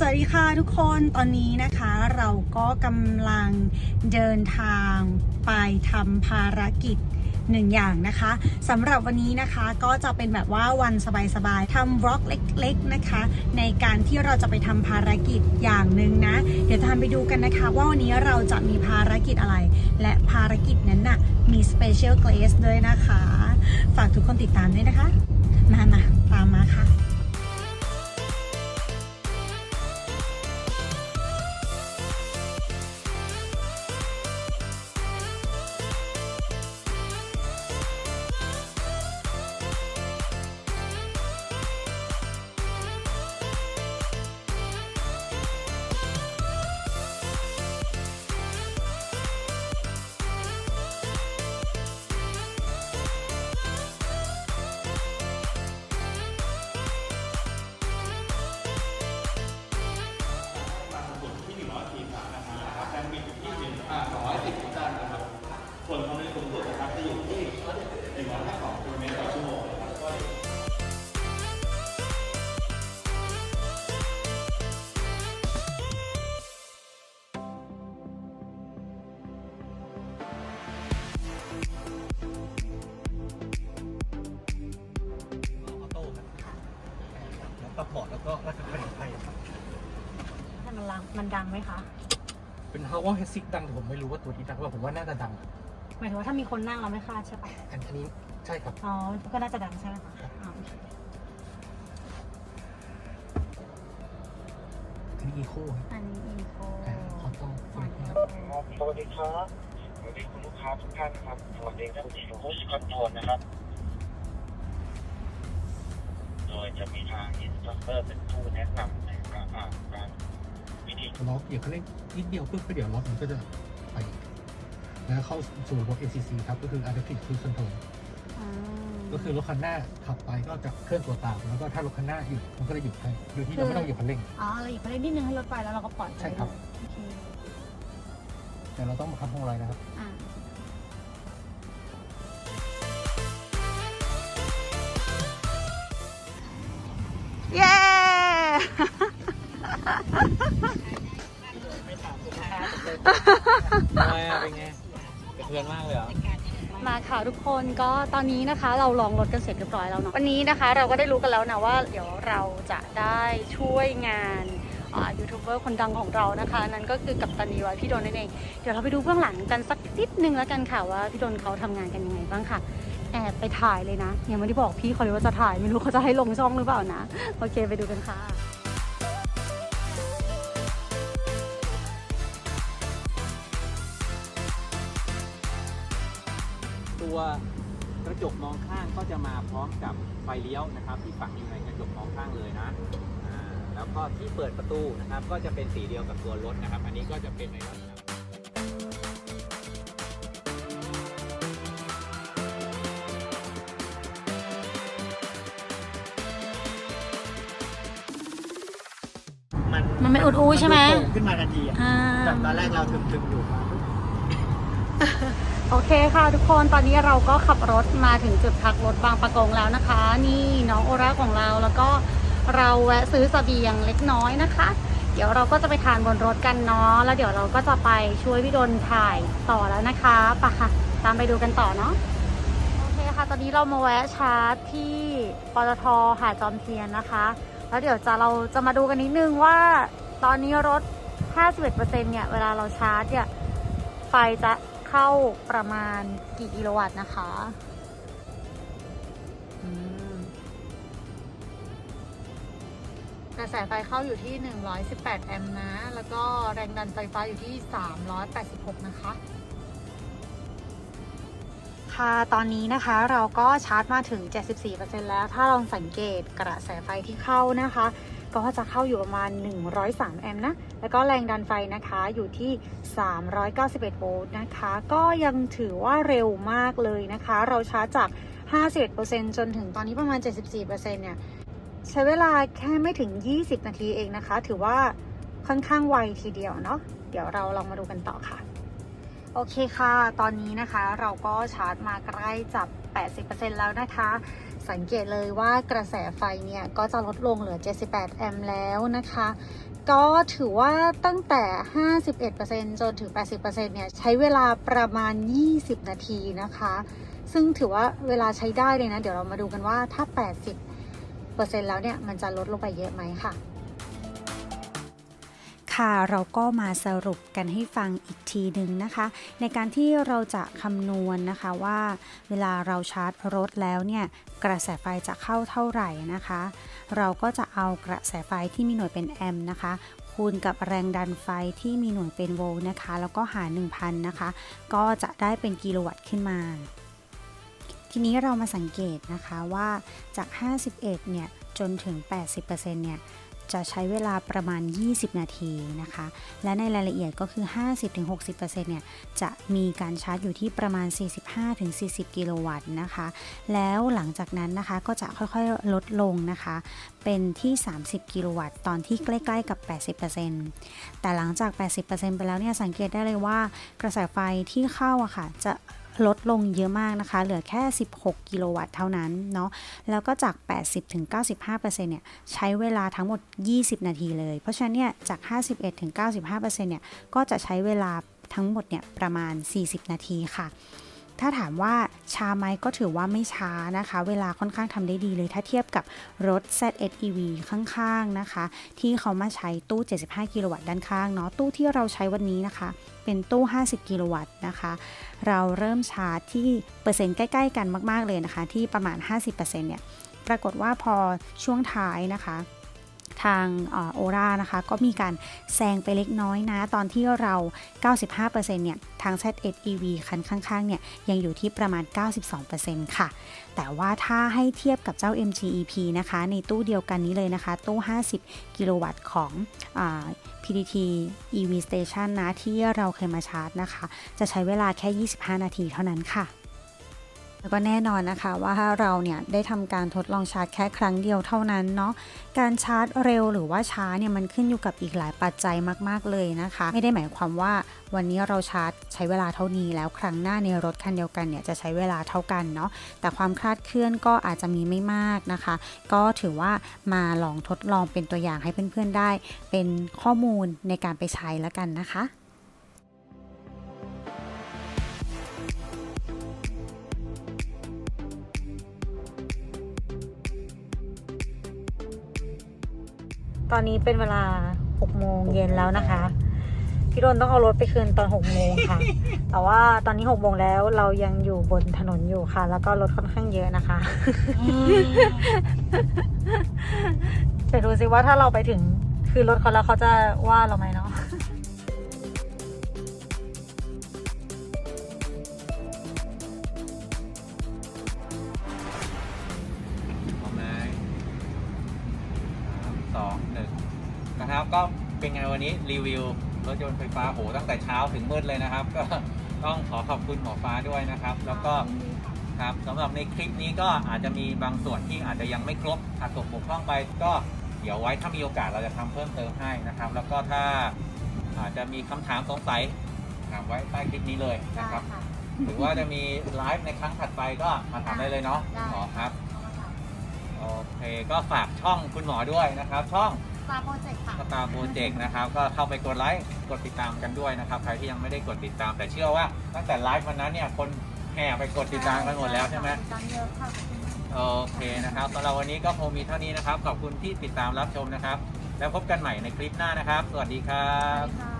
สวัสดีค่ะทุกคนตอนนี้นะคะเราก็กำลังเดินทางไปทำภารกิจหนึ่งอย่างนะคะสำหรับวันนี้นะคะก็จะเป็นแบบว่าวันสบายๆทำบล็อกเล็กๆนะคะ ในการที่เราจะไปทำภารกิจอย่างหนึ่งนะ เดี๋ยวตามไปดูกันนะคะ ว่าวันนี้เราจะมีภารกิจอะไร และภารกิจนั้นน่ะมีสเปเชียลเกรสด้วยนะคะ ฝากทุกคนติดตามด้วยนะคะ มามาตามมาค่ะ แล้วปรับเบาะแล้วก็ราคาขนมไทยมันลังมันดังไหมคะเป็น h าว a เฮซิกดังแต่ผมไม่รู้ว่าตัวที่ดังว่าผมว่าน่าจะดังหมายถึงว่าถ้ามีคนนั่งเราไม่คาดใช่ปะอันนี้ใช่ครับ อ๋อ ก็น่าจะดังใช่ไหมคะอ๋อโอเคอันนี้อีโคครับอันนี้อีโคออโต้ตัวนี้ครับครับสวัสดีครับ สวัสดีคุณลูกค้าทุกท่านครับ สวัสดีคุณโฮสคอนโทรลนะครับ ยจะมีทางอินสตรัคเตอร์เป็นผู้แนะนำในการอ่านการวิธีล็อกเดี๋ยวเขาเล่นนิดเดียวปุ๊บก็เดี๋ยวล็อกมันก็จะไปแล้วเข้าสู่ระบบ ACC ครับก็คือ Adaptive Cruise Control อืมก็คือรถคันหน้าขับไปก็จะเคลื่อนตัวตามแล้วก็ถ้ารถคันหน้าหยุดมันก็จะหยุดให้โดยที่เราไม่ต้องเหยียบคันเร่ง อ๋อเราหยิบไปได้นิดนึงให้รถไปแล้วเราก็ปล่อยไปใช่ครับ โอเคแต่เราต้องบังคับพวงมาลัยนะครับ อ่า ทำไมอะเป็นไงกระเทือนมากเลยเหรอ มาค่ะทุกคนก็ตอนนี้นะคะ เราลองรถกันเสร็จเรียบร้อยแล้วเนาะวันนี้นะคะ เราก็ได้รู้กันแล้วนะว่า เดี๋ยวเราจะได้ช่วยงานยูทูบเบอร์คนดังของเรานะคะ นั่นก็คือกับตันนีวายพี่ดนนั่นเอง เดี๋ยวเราไปดูเบื้องหลังกันสักนิดนึงแล้วกันค่ะว่าพี่ดนเขาทำงานกันยังไงบ้างค่ะแอบไปถ่ายเลยนะยังไม่ได้บอกพี่เขาเลยว่าจะถ่ายไม่รู้เขาจะให้ลงช่องหรือเปล่านะโอเคไปดูกันค่ะ ตัวกระจกมองข้างก็จะมาพร้อมกับไฟเลี้ยวนะครับ ที่ฝังอยู่ในกระจกมองข้างเลยนะอ่าแล้วก็ที่เปิดประตูนะครับ ก็จะเป็นสีเดียวกับตัวรถนะครับ อันนี้ก็จะเป็นในลักษณะมันมันไม่อุดอู้ใช่ไหมนดูโผล่ขึ้นมาทันทีอะอ่าจากตอนแรกเราถึงๆอยู่มา โอเคค่ะทุกคนตอนนี้เราก็ขับรถมาถึงจุดพักรถบางประกงแล้วนะคะ นี่น้องโอราของเราแล้วก็เราแวะซื้อเสบียงเล็กน้อยนะคะ เดี๋ยวเราก็จะไปทานบนรถกันเนาะแล้วเดี๋ยวเราก็จะไปช่วยพี่ดนถ่ายต่อแล้วนะคะไปะค่ะตามไปดูกันต่อเนาะโอเคค่ะ ตอนนี้เรามาแวะชาร์จที่ปตทหาดจอมเทียนนะคะ แล้วเดี๋ยวจะเราจะมาดูกันนิดนึงว่า ตอนนี้รถ 51%เนี่ยเวลาเราชาร์จเนี่ยไฟจะ เข้าประมาณกี่กิโลวัตต์นะคะอืมกระแสไฟเข้าอยู่ที่ 118 แอมป์นะ แล้วก็แรงดันไฟฟ้าอยู่ที่ 386 นะคะ ค่ะ ตอนนี้นะคะเราก็ชาร์จมาถึง 74%แล้ว ถ้าลองสังเกตกระแสไฟที่เข้านะคะ ก็จะเข้าอยู่ประมาณ 103 แอมป์นะ แล้วก็แรงดันไฟนะคะอยู่ที่ 391 โวลต์นะคะ ก็ยังถือว่าเร็วมากเลยนะคะ เราชาร์จจาก 51%จนถึงตอนนี้ประมาณ 74%เนี่ยใช้เวลาแค่ไม่ถึง 20 นาทีเองนะคะ ถือว่าค่อนข้างไวทีเดียวเนาะ เดี๋ยวเราลองมาดูกันต่อค่ะ โอเคค่ะ ตอนนี้นะคะเราก็ชาร์จมาใกล้จับ 80%แล้วนะคะ สังเกตเลยว่ากระแสไฟเนี่ย ก็จะลดลงเหลือ 78 แอมป์แล้วนะคะ ก็ถือว่าตั้งแต่ 51%จนถึง 80%เนี่ยใช้เวลาประมาณ 20 นาทีนะคะ ซึ่งถือว่าเวลาใช้ได้เลยนะ เดี๋ยวเรามาดูกันว่าถ้า 80%แล้วเนี่ย มันจะลดลงไปเยอะไหมค่ะ ค่ะเราก็มาสรุปกันให้ฟังอีกทีหนึ่งนะคะ ในการที่เราจะคำนวณนะคะว่าเวลาเราชาร์จรถแล้วเนี่ยกระแสไฟจะเข้าเท่าไหร่นะคะ เราก็จะเอากระแสไฟที่มีหน่วยเป็นแอมป์นะคะคูณกับแรงดันไฟที่มีหน่วยเป็นโวลต์นะคะ แล้วก็หาร 1,000 นะคะ ก็จะได้เป็นกิโลวัตต์ขึ้นมา ทีนี้เรามาสังเกตนะคะว่าจาก 51 เนี่ย จนถึง 80%เนี่ย จะใช้เวลาประมาณ 20 นาทีนะคะ และในรายละเอียดก็คือ 50-60%เนี่ย จะมีการชาร์จอยู่ที่ประมาณ 45-40 กิโลวัตต์นะคะ แล้วหลังจากนั้นนะคะก็จะค่อยๆ ลดลงนะคะ เป็นที่ 30 กิโลวัตต์ตอนที่ใกล้ๆกับ 80%แต่หลังจาก 80%ไปแล้วเนี่ย สังเกตได้เลยว่ากระแสไฟที่เข้าอะค่ะ จะ ลดลงเยอะมากนะคะ เหลือแค่ 16 กิโลวัตต์เท่านั้นเนาะแล้วก็จาก 80-95%เนี่ยใช้เวลาทั้งหมด 20 นาทีเลย เพราะฉะนั้นเนี่ยจาก 51-95%เนี่ยก็จะใช้เวลาทั้งหมดเนี่ยประมาณ 40 นาทีค่ะ ถ้าถามว่า ช้าไหมก็ถือว่าไม่ช้านะคะ เวลาค่อนข้างทำได้ดีเลยถ้าเทียบกับรถ ZSEV ข้างๆนะคะ ที่เขามาใช้ตู้ 75 กิโลวัตต์ด้านข้างเนาะตู้ที่เราใช้วันนี้นะคะ เป็นตู้ 50 กิโลวัตต์นะคะ เราเริ่มชาร์จที่เปอร์เซ็นต์ใกล้ ๆ กันมาก ๆเลยนะคะ ที่ประมาณ 50%เนี่ยปรากฏว่าพอช่วงท้ายนะคะ ทางโอรานะคะ ก็มีการแซงไปเล็กน้อยนะ ตอนที่เรา 95%เนี่ยทาง ZSEV คันข้างๆเนี่ยยังอยู่ที่ประมาณ 92%ค่ะ แต่ว่าถ้าให้เทียบกับเจ้า MGEP นะคะ ในตู้เดียวกันนี้เลยนะคะ ตู้ 50 กิโลวัตต์ของอ PTT EV Station นะ ที่เราเคยมาชาร์จนะคะ จะใช้เวลาแค่ 25 นาทีเท่านั้นค่ะ แล้วก็แน่นอนนะคะว่าเราเนี่ยได้ทำการทดลองชาร์จแค่ครั้งเดียวเท่านั้นเนาะการชาร์จเร็วหรือว่าช้าเนี่ยมันขึ้นอยู่กับอีกหลายปัจจัยมาก ๆ เลยนะคะ ไม่ได้หมายความว่าวันนี้เราชาร์จใช้เวลาเท่านี้แล้วครั้งหน้าในรถคันเดียวกันเนี่ยจะใช้เวลาเท่ากันเนาะแต่ความคลาดเคลื่อนก็อาจจะมีไม่มากนะคะ ก็ถือว่ามาลองทดลองเป็นตัวอย่างให้เพื่อนๆได้ เป็นข้อมูลในการไปใช้แล้วกันนะคะ ตอนนี้เป็นเวลา6โมงเย็นแล้วนะคะ พี่รนต้องเอารถไปคืนตอน6โมงค่ะ แต่ว่าตอนนี้6โมงแล้วเรายังอยู่บนถนนอยู่ค่ะ แล้วก็รถค่อนข้างเยอะนะคะจะดูสิว่าถ้าเราไปถึงคือรถเขาแล้วเขาจะว่าเราไหมเนาะ ก็เป็นไงวันนี้รีวิวรถยนต์ไฟฟ้าโหตั้งแต่เช้าถึงมืดเลยนะครับ ก็ต้องขอขอบคุณหมอฟ้าด้วยนะครับ แล้วก็ครับสำหรับในคลิปนี้ก็อาจจะมีบางส่วนที่อาจจะยังไม่ครบขาดตกบกพร่องไป ก็เดี๋ยวไว้ถ้ามีโอกาสเราจะทำเพิ่มเติมให้นะครับ แล้วก็ถ้าอาจจะมีคำถามสงสัยถามไว้ใต้คลิปนี้เลยนะครับ หรือว่าจะมีไลฟ์ในครั้งถัดไปก็มาถามได้เลยเนาะหมอครับโอเคก็ฝากช่องคุณหมอด้วยนะครับ ช่อง ตาโปรเจกต์ค่ะสตาร์โปรเจกต์นะครับก็เข้าไปกดไลค์กดติดตามกันด้วยนะครับใครที่ยังไม่ได้กดติดตาม แต่เชื่อว่าตั้งแต่ไลฟ์วันนั้นเนี่ยคนแห่ไปกดติดตามกันหมดแล้วใช่ไหมตามเยอะค่ะโอเคนะครับสำหรับวันนี้ก็คงมีเท่านี้นะครับ ขอบคุณที่ติดตามรับชมนะครับ แล้วพบกันใหม่ในคลิปหน้านะครับ สวัสดีครัสวับ สดีค่ะ